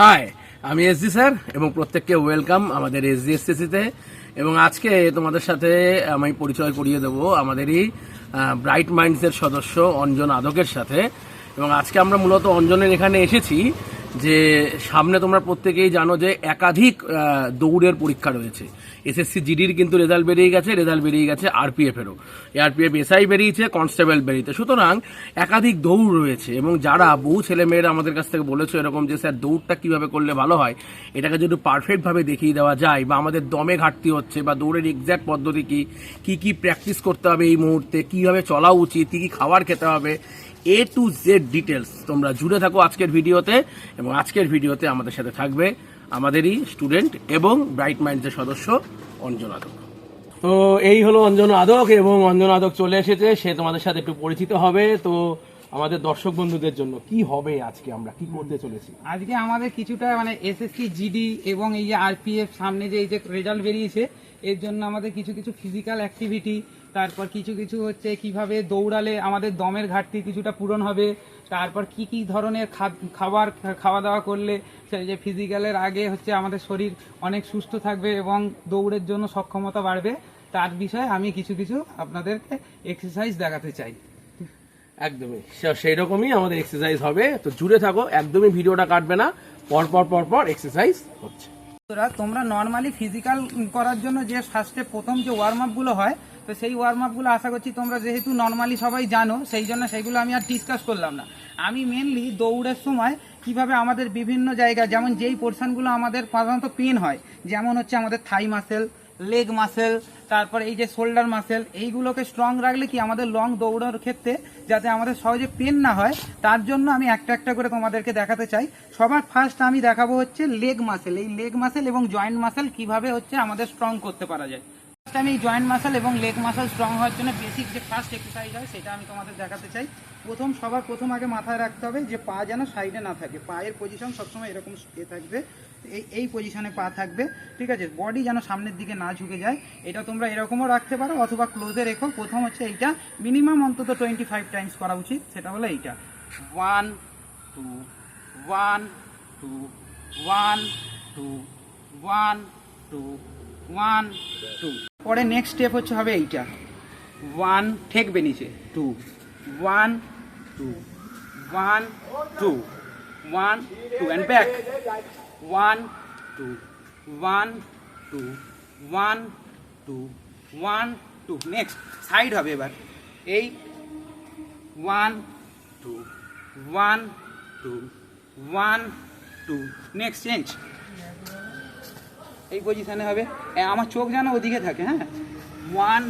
High আমি SG sir, এবং প্রত্যেককে ওয়েলকাম আমাদের এসজি এসসিসিতে এবং আজকে তোমাদের সাথে আমি পরিচয় করিয়ে দেব আমাদেরই ব্রাইট মাইন্ডসের সদস্য অঞ্জন আদকের সাথে। এবং আজকে আমরা মূলত অঞ্জনের এখানে এসেছি যে সামনে তোমরা প্রত্যেকেই জানো যে একাধিক দৌড়ের পরীক্ষা রয়েছে। এসএসসি জিডির কিন্তু রেজাল্ট বেরিয়ে গেছে, রেজাল্ট বেরিয়ে গেছে আরপিএফ এরও আরপিএফ এসআই বেরিয়েছে, কনস্টেবল বেরিয়েছে। সুতরাং একাধিক দৌড় রয়েছে এবং যারা বহু ছেলেমেয়েরা আমাদের কাছ থেকে বলেছে এরকম যে, স্যার, দৌড়টা কীভাবে করলে ভালো হয়? এটাকে যদি পারফেক্টভাবে দেখিয়ে দেওয়া যায় বা আমাদের দমে ঘাটতি হচ্ছে বা দৌড়ের এক্স্যাক্ট পদ্ধতি কি কি কি প্র্যাকটিস করতে হবে এই মুহূর্তে, কীভাবে চলা উচিত, কি কি খাবার খেতে হবে এ টু জেড ডিটেলস তোমরা জুড়ে থাকো আজকের ভিডিওতে এবং আজকের ভিডিওতে আমাদের সাথে থাকবে আমাদেরই স্টুডেন্ট এবং ব্রাইট মাইন্ডসের সদস্য অঞ্জন আদক। তো এই হলো অঞ্জন আদক এবং অঞ্জন আদক চলে এসেছে। সে তোমাদের সাথে একটু পরিচিত হবে। তো আমাদের দর্শক বন্ধুদের জন্য কি হবে আজকে আমরা? কি করতে চলেছি? আজকে আমাদের কিছুটা মানে এসএসসি জিডি এবং এই যে আরপিএফ সামনে যে এই যে রেজাল্ট বেরিয়েছে এর জন্য আমাদের কিছু কিছু ফিজিক্যাল অ্যাক্টিভিটি তারপর কিছু কিছু হচ্ছে কীভাবে দৌড়ালে আমাদের দমের ঘাটতি কিছুটা পূরণ হবে তারপর কি কি ধরনের খাবার খাওয়া দাওয়া করলে যে ফিজিক্যালের আগে হচ্ছে আমাদের শরীর অনেক সুস্থ থাকবে এবং দৌড়ের জন্য সক্ষমতা বাড়বে তার বিষয়ে আমি কিছু কিছু আপনাদেরকে এক্সারসাইজ দেখাতে চাই। একদমই। সেই রকমই আমাদের এক্সারসাইজ হবে। তো জুড়ে থাকো একদমই ভিডিওটা কাটবে না। পরপর পর পর পর এক্সারসাইজ হচ্ছে। তোমরা নর্মালি ফিজিক্যাল করার জন্য যে ফার্স্টে প্রথম যে ওয়ার্ম আপগুলো হয় তো সেই ওয়ার্ম আপগুলো আশা করছি তোমরা যেহেতু নর্মালি সবাই জানো সেই জন্য সেইগুলো আমি আর ডিসকাস করলাম না। আমি মেনলি দৌড়ের সময় কীভাবে আমাদের বিভিন্ন জায়গা, যেমন যেই পোর্শনগুলো আমাদের সাধারণত পেন হয়, যেমন হচ্ছে আমাদের থাই মাসেল লেগ মাসেল তারপর এই যে শোল্ডার মাসেল এইগুলোকে স্ট্রং রাখলে কি আমাদের লং দৌড়ানোর ক্ষেত্রে যাতে আমাদের সহজে পেন না হয়, তার জন্য আমি একটা একটা করে তোমাদেরকে দেখাতে চাই। সবার ফার্স্ট আমি দেখাবো হচ্ছে লেগ মাসেল এই লেগ মাসেল এবং জয়েন্ট মাসেল কীভাবে হচ্ছে আমাদের স্ট্রং করতে পারা যায়। First আমি জয়েন্ট মাসেল এবং লেগ মাসেল স্ট্রং হওয়ার জন্য বেসিক যে ফার্স্ট এক্সারসাইজ হয়, সেটা আমি তোমাদের দেখাতে চাই। প্রথম, সবার প্রথম আগে মাথায় রাখতে হবে যে পা যেন সাইডে না থাকে। পায়ের পজিশন সবসময় এরকম এ থাকবে। এই এই পজিশনে পা থাকবে, ঠিক আছে? বডি যেন সামনের দিকে না ঝুঁকে যায়। এটা তোমরা এরকমও রাখতে পারো অথবা ক্লোজে রেখো। প্রথম হচ্ছে এইটা। মিনিমাম অন্তত টোয়েন্টি ফাইভ টাইমস করা উচিত। সেটা হলো এইটা। One two one two one two one two one two পরে নেক্সট স্টেপ হচ্ছে হবে এইটা ওয়ান ঠেকবে নিচে two one two one two one two and back one two one two one two one two next side হবে এবার এই one two one two one two next change এই পজিশনে হবে আমার চোখ যেন ওদিকে থাকে হ্যাঁ? One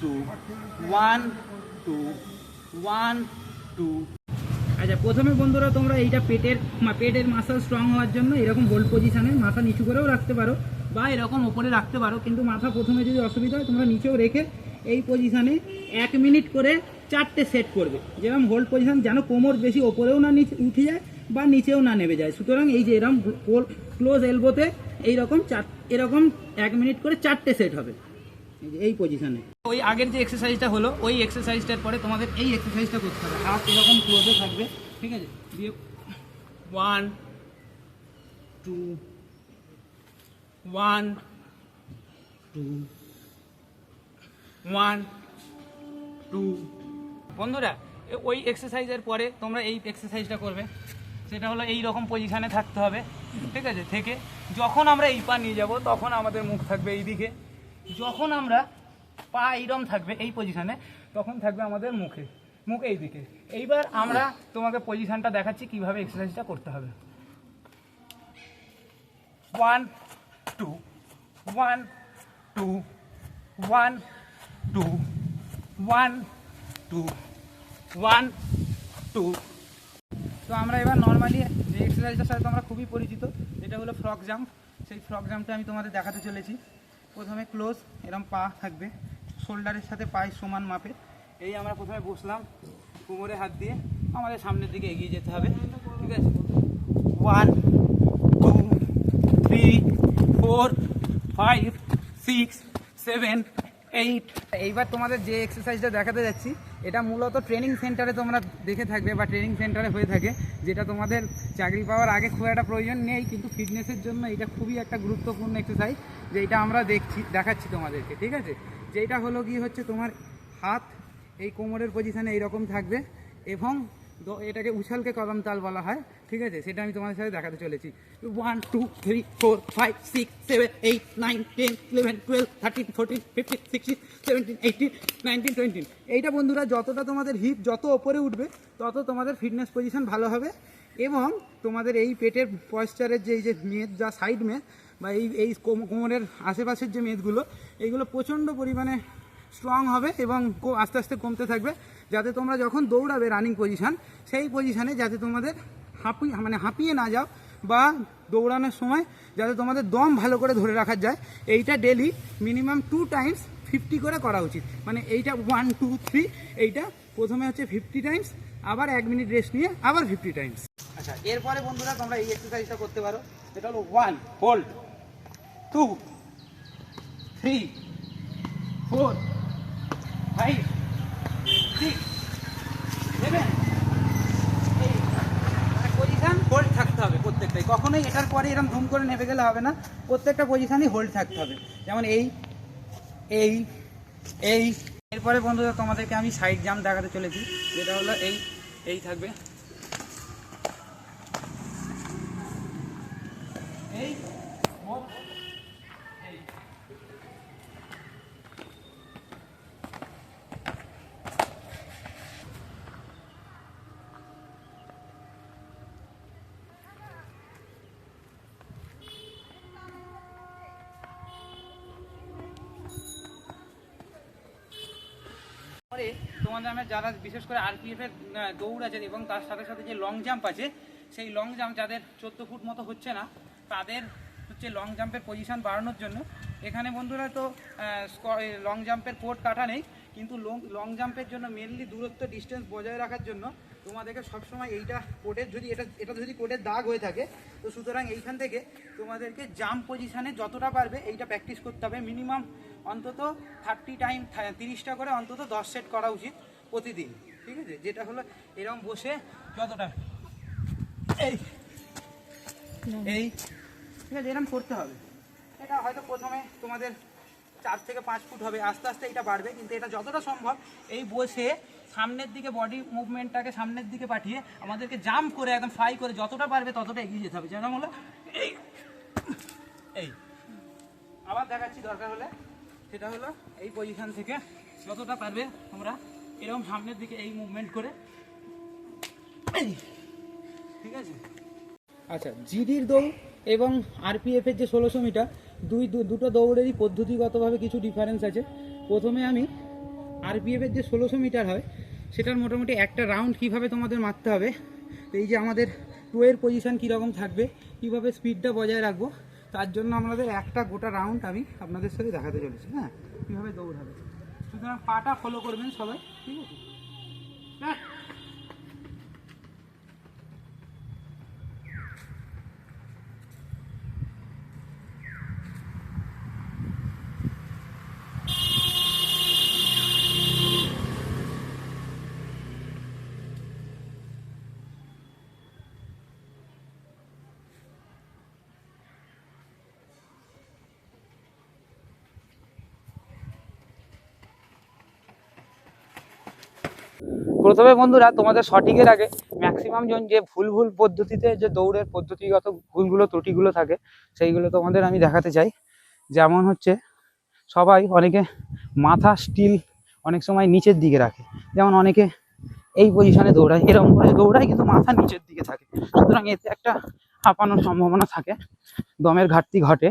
two one two one two আচ্ছা প্রথমে বন্ধুরা তোমরা এইটা পেটের পেটের মাসেল স্ট্রং হওয়ার জন্য এরকম হোল্ড পজিশনে মাথা নিচু করেও রাখতে পারো, বা এরকম ওপরে রাখতে পারো, কিন্তু মাথা প্রথমে যদি অসুবিধা হয়, তোমরা নিচেও রেখে এই পজিশনে এক মিনিট করে চারটে সেট করবে। যেরকম হোল্ড পজিশন যেন কোমর বেশি ওপরেও না নিচে, উঠে যায়, বা নিচেও না নেমে যায়। সুতরাং এই যে এরকম ক্লোজ এলবোতে এইরকম চার এরকম এক মিনিট করে চারটে সেট হবে। এই পজিশনে ওই আগের যে এক্সারসাইজটা হলো, ওই এক্সারসাইজটার পরে তোমাদের এই এক্সারসাইজটা করতে হবে। হাত এরকম ক্লোজে থাকবে, ঠিক আছে? দিয়ে one two one two one two বন্ধুরা ওই এক্সারসাইজের পরে তোমরা এই এক্সারসাইজটা করবে। সেটা হলো এই রকম পজিশানে থাকতে হবে, ঠিক আছে? থেকে যখন আমরা এই পা নিয়ে যাব, তখন আমাদের মুখ থাকবে এই দিকে যখন আমরা পা এইরকম থাকবে এই পজিশানে তখন থাকবে আমাদের মুখে, মুখ এই দিকে এইবার আমরা তোমাকে পজিশানটা দেখাচ্ছি কীভাবে এক্সারসাইজটা করতে হবে। One two one two one two one two one two তো আমরা এবার নর্মালি যে এক্সারসাইজটার সাথে আমরা খুবই পরিচিত, যেটা হলো ফ্রক জাম্প সেই ফ্রক জাম্পটা আমি তোমাদের দেখাতে চলেছি। প্রথমে ক্লোজ এরম পা থাকবে। শোল্ডারের সাথে পায়ের সমান মাপে। এই আমরা প্রথমে বসলাম কোমরে হাত দিয়ে। আমাদের সামনের দিকে এগিয়ে যেতে হবে। ঠিক আছে? One two three four five six seven eight এইবার তোমাদের যে এক্সারসাইজটা দেখাতে যাচ্ছি, এটা মূলত ট্রেনিং সেন্টারে তোমরা দেখে থাকবে বা ট্রেনিং সেন্টারে হয়ে থাকে, যেটা তোমাদের চাকরি পাওয়ার আগে খুব একটা প্রয়োজন নেই, কিন্তু ফিটনেসের জন্য এটা খুবই একটা গুরুত্বপূর্ণ এক্সারসাইজ যেটা আমরা দেখছি, দেখাচ্ছি তোমাদেরকে, ঠিক আছে? যেটা হলো কি হচ্ছে, তোমার হাত এই কোমরের পজিশানে এইরকম থাকবে এবং এটাকে উছালকে কদম তাল বলা হয় ঠিক আছে? সেটা আমি তোমাদের সাথে দেখাতে চলেছি। One two three four five six seven eight nine ten eleven twelve thirteen fourteen fifteen sixteen seventeen eighteen nineteen twenty এইটা বন্ধুরা, যতটা তোমাদের হিপ যত ওপরে উঠবে, তত তোমাদের ফিটনেস পজিশন ভালো হবে। এবং তোমাদের এই পেটের পয়েশ্চারের যে, এই যে মেদ, যা সাইড মেদ, বা এই এই কোম- কোমরের আশেপাশের যে মেদগুলো এইগুলো প্রচণ্ড পরিমাণে স্ট্রং হবে এবং আস্তে আস্তে কমতে থাকবে। যাতে তোমরা যখন দৌড়াবে রানিং পজিশান সেই পজিশানে যাতে তোমাদের হাঁপিয়ে মানে হাঁপিয়ে না যাও বা দৌড়ানোর সময় যাতে তোমাদের দম ভালো করে ধরে রাখা যায়। এইটা daily minimum two times fifty করে করা উচিত। মানে এইটা ওয়ান টু থ্রি এইটা প্রথমে হচ্ছে ফিফটি টাইমস আবার এক মিনিট রেস্ট নিয়ে আবার ফিফটি টাইমস আচ্ছা এরপরে বন্ধুরা তোমরা এই এক্সারসাইজটা করতে পারো। এটা হলো one hold two three four five six seven position hold থাকতে হবে প্রত্যেকটাই কখনোই এটার পরে এরকম ধুম করে নেমে গেলে হবে না। প্রত্যেকটা পজিশানই হোল্ড থাকতে হবে। যেমন এই এই এই। এরপরে বন্ধুরা, তোমাদেরকে আমি সাইড জাম্প দেখাতে চলেছি। যেটা হলো এই এই থাকবে এই মোট এই পরে তোমাদের আমার যারা বিশেষ করে আরপিএফ এর আহ, দৌড় আছে এবং তার সাথে সাথে যে লং জাম্প আছে সেই লং জাম্প যাদের চোদ্দ ফুট মতো হচ্ছে না তাদের হচ্ছে লং জাম্পের পজিশন বাড়ানোর জন্য। এখানে বন্ধুরা তো লং জাম্পের কোড কাটা নেই কিন্তু লং লং জাম্পের জন্য মেনলি দূরত্ব ডিস্টেন্স বজায় রাখার জন্য তোমাদেরকে সবসময় এইটা কোডের যদি এটা এটা যদি কোডের দাগ হয়ে থাকে তো সুতরাং এইখান থেকে তোমাদেরকে জাম্প পজিশানে যতটা পারবে এইটা প্র্যাকটিস করতে হবে। মিনিমাম অন্তত থার্টি টাইম তিরিশটা করে অন্তত দশ সেট করা উচিত প্রতিদিন। ঠিক আছে? যেটা হলো এরকম বসে যতটা এই এই, ঠিক আছে? এরকম করতে হবে। এটা হয়তো প্রথমে তোমাদের চার থেকে পাঁচ ফুট হবে। আস্তে আস্তে এটা বাড়বে, কিন্তু এটা যতটা সম্ভব এই বসে সামনের দিকে বডি মুভমেন্টটাকে সামনের দিকে পাঠিয়ে আমাদেরকে জাম্প করে একদম ফ্লাই করে যতটা পারবে ততটা এগিয়ে যেতে হবে। যেরকম হলো এই এই। আবার দেখাচ্ছি দরকার হলে। সেটা হলো এই পজিশান থেকে যতটা পারবে তোমরা এরকম সামনের দিকে এই মুভমেন্ট করে। ঠিক আছে? আচ্ছা জিডির দৌড় এবং আরপিএফ এর যে ষোলোশো মিটার, দুই দুটো দৌড়েরই পদ্ধতিগতভাবে কিছু ডিফারেন্স আছে। প্রথমে আমি আরপিএফ এর যে ষোলোশো মিটার হয়, সেটার মোটামুটি একটা রাউন্ড কীভাবে তোমাদের মারতে হবে, এই যে আমাদের টোয়ের পজিশন কীরকম থাকবে, কীভাবে স্পিডটা বজায় রাখব তার জন্য আপনাদের একটা গোটা রাউন্ড আমি আপনাদের সাথে দেখাতে চলেছি হ্যাঁ? কীভাবে দৌড় হবে। সুতরাং পাটা ফলো করবেন সবাই, ঠিক আছে? প্রথমে বন্ধুরা, তোমাদের সঠিকের আগে ম্যাক্সিমাম জন যে ভুল ভুল পদ্ধতিতে যে দৌড়ের পদ্ধতিগত ভুলগুলো, ত্রুটিগুলো থাকে, সেইগুলো তোমাদের আমি দেখাতে চাই। যেমন হচ্ছে, সবাই অনেকে মাথা স্টিল অনেক সময় নিচের দিকে রাখে। যেমন অনেকে এই পজিশনে দৌড়ায়, এরকম করে দৌড়ায় কিন্তু মাথা নিচের দিকে থাকে। সুতরাং এতে একটা হাঁপানোর সম্ভাবনা থাকে। দমের ঘাটতি ঘটে,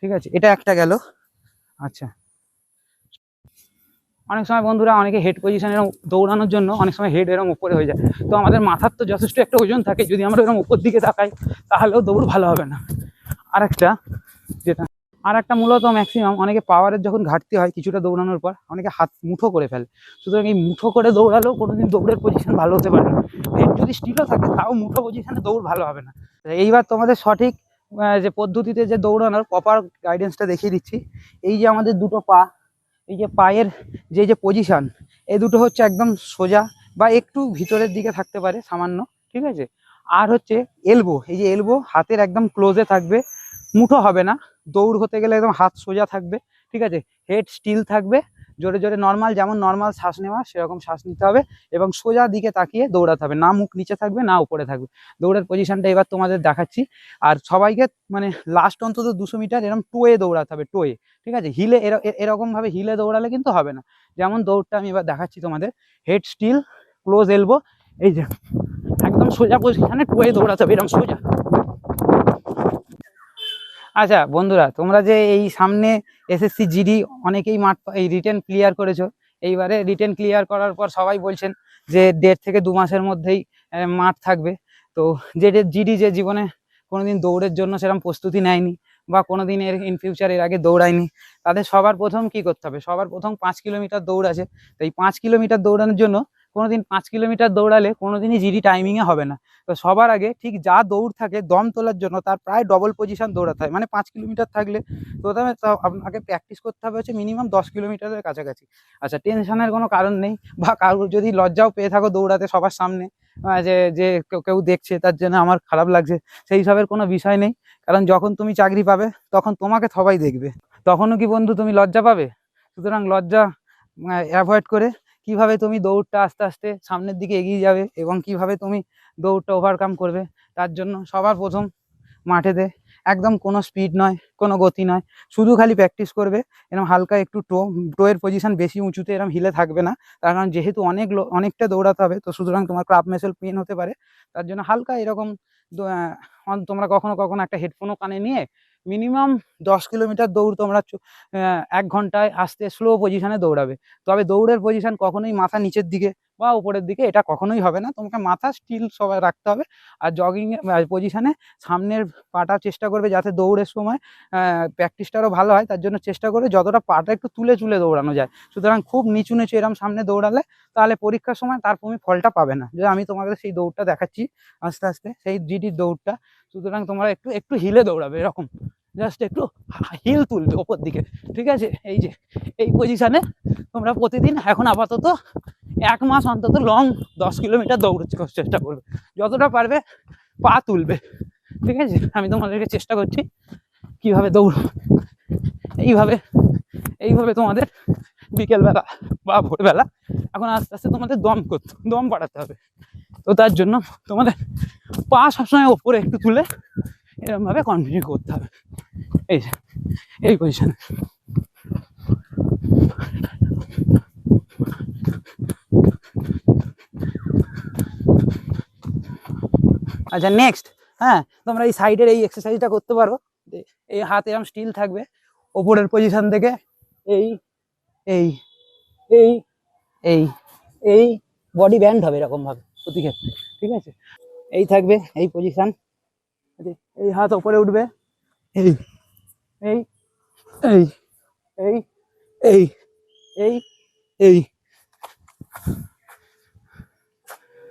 ঠিক আছে? এটা একটা গেল। আচ্ছা। অনেক সময় বন্ধুরা অনেকে হেড পজিশনে দৌড়ানোর জন্য অনেক সময় হেড এরকম উপরে হয়ে যায়। তো আমাদের মাথার তো যথেষ্ট একটা ওজন থাকে, যদি আমরা এরকম উপর দিকে তাকাই, তাহলেও দৌড় ভালো হবে না। আর একটা যেটা আর একটা মূলত ম্যাক্সিমাম অনেকে পাওয়ারের যখন ঘাটতি হয় কিছুটা দৌড়ানোর পর, অনেকে হাত মুঠো করে ফেলে। সুতরাং এই মুঠো করে দৌড়ালেও কোনোদিন দৌড়ের পজিশন ভালো হতে পারে না। হেড যদি স্টিলও থাকে, তাও মুঠো পজিশনে দৌড় ভালো হবে না। এইবার তোমাদের সঠিক যে পদ্ধতিতে যে দৌড়ানোর প্রপার গাইডেন্সটা দেখিয়ে দিচ্ছি। এই যে আমাদের দুটো পা এই যে পায়ের যে যে পজিশান এই দুটো হচ্ছে একদম সোজা বা একটু ভিতরের দিকে থাকতে পারে সামান্য, ঠিক আছে? আর হচ্ছে এলবো এই যে এলবো হাতের একদম ক্লোজে থাকবে, মুঠো হবে না। দৌড় হতে গেলে একদম হাত সোজা থাকবে, ঠিক আছে? হেড স্টিল থাকবে জোরে জোরে নর্মাল যেমন নর্মাল শ্বাস নেওয়া, সেরকম শ্বাস নিতে হবে এবং সোজা দিকে তাকিয়ে দৌড়াতে হবে। না মুখ নিচে থাকবে, না উপরে থাকবে। দৌড়ের পজিশনটা এবার তোমাদের দেখাচ্ছি। আর সবাইকে মানে লাস্ট অন্তত দুশো মিটার এরকম টোয়ে দৌড়াতে হবে টোয়ে ঠিক আছে? হিলে এরকম ভাবে হিলে দৌড়ালে কিন্তু হবে না। যেমন দৌড়টা আমি এবার দেখাচ্ছি তোমাদের। হেড স্টিল ক্লোজ এলবো এই যে, একদম সোজা পজিশনে টোয়ে দৌড়াতে হবে এরকম সোজা। আচ্ছা বন্ধুরা, তোমরা যে এই সামনে এসএসসি জিডি অনেকেই মাঠ এই রিটেন ক্লিয়ার করেছ। এইবারে রিটেন ক্লিয়ার করার পর সবাই বলছেন যে দেড় থেকে দু মাসের মধ্যেই মাঠ থাকবে। তো যে জিডি যে জীবনে কোনোদিন দৌড়ের জন্য সেরকম প্রস্তুতি নেয়নি বা কোনোদিন এর ইন ফিউচার এর আগে দৌড়ায়নি, তাদের সবার প্রথম কি করতে হবে? সবার প্রথম পাঁচ কিলোমিটার দৌড় আছে। তো এই পাঁচ কিলোমিটার দৌড়ানোর জন্য কোনোদিন পাঁচ কিলোমিটার দৌড়ালে কোনোদিনই জিডি টাইমিংয়ে হবে না। তো সবার আগে ঠিক যা দৌড় থাকে, দম তোলার জন্য তার প্রায় ডবল পজিশন দৌড়াতে হয়। মানে পাঁচ কিলোমিটার থাকলে তা- আপনাকে প্র্যাকটিস করতে হবে হচ্ছে মিনিমাম দশ কিলোমিটারের কাছাকাছি। আচ্ছা টেনশনের কোনো কারণ নেই। বা কারোর যদি লজ্জাও পেয়ে থাকো দৌড়াতে সবার সামনে যে যে কেউ কেউ দেখছে তার জন্য আমার খারাপ লাগছে, সেই সবের কোনো বিষয় নেই। কারণ যখন তুমি চাকরি পাবে, তখন তোমাকে সবাই দেখবে। তখনও কি বন্ধু তুমি লজ্জা পাবে? সুতরাং লজ্জা অ্যাভয়েড করে কীভাবে তুমি দৌড়টা আস্তে আস্তে সামনের দিকে এগিয়ে যাবে এবং কীভাবে তুমি দৌড়টা ওভারকাম করবে, তার জন্য সবার প্রথম মাঠেতে একদম কোনো স্পিড নয়, কোনো গতি নয়, শুধু খালি প্র্যাকটিস করবে। এরকম হালকা একটু টো টোয়ের পজিশন বেশি উঁচুতে এরকম হিলে থাকবে না। তার কারণ যেহেতু অনেক অনেকটা দৌড়াতে হবে, তো সুতরাং তোমার ক্রাফ মেসেল পেন হতে পারে। তার জন্য হালকা এরকম তোমরা কখনো কখনো একটা হেডফোনও কানে নিয়ে মিনিমাম দশ কিলোমিটার দৌড় তোমরা এক ঘন্টায় আসতে স্লো পজিশানে দৌড়াবে। তবে দৌড়ের পজিশান কখনোই মাথা নিচের দিকে বা উপরের দিকে, এটা কখনোই হবে না। তোমাকে মাথা স্টিল সবাই রাখতে হবে। আর জগিং পজিশানে সামনের পাটা চেষ্টা করবে যাতে দৌড়ের সময় প্র্যাকটিসটা আরও ভালো হয়। তার জন্য চেষ্টা করবে যতটা পাটা একটু তুলে তুলে দৌড়ানো যায়। সুতরাং খুব নিচু নিচু এরম সামনে দৌড়ালে তাহলে পরীক্ষার সময় তার তুমি ফলটা পাবে না। যে আমি তোমাদের সেই দৌড়টা দেখাচ্ছি, আস্তে আস্তে সেই জিডির দৌড়টা। সুতরাং তোমরা একটু একটু হিলে দৌড়াবে, এরকম। জাস্ট একটু হিল তুলবে ওপর দিকে। ঠিক আছে? এই যে, এই পজিশানে তোমরা প্রতিদিন এখন আপাতত এক মাস অন্তত লং দশ কিলোমিটার দৌড় চেষ্টা করবে। যতটা পারবে পা তুলবে। ঠিক আছে? আমি তোমাদেরকে চেষ্টা করছি কীভাবে দৌড়, এইভাবে এইভাবে তোমাদের বিকেলবেলা বা ভোরবেলা এখন আস্তে আস্তে তোমাদের দম করতে দম বাড়াতে হবে। তো তার জন্য তোমাদের পা সবসময় ওপরে একটু তুলে এরকমভাবে কন্টিনিউ করতে হবে। এই এই পজিশনে আচ্ছা নেক্সট হ্যাঁ তোমরা এই সাইডের এই এক্সারসাইজটা করতে পারো। এই হাত এরকম স্টিল থাকবে, ওপরের পজিশন থেকে এই এই এই এই এই বডি ব্যান্ড হবে এরকমভাবে প্রতি ক্ষেত্রে ঠিক আছে? এই থাকবে এই পজিশন এই হাত ওপরে উঠবে। এই। এই। এই। এই। এই। এই। এই।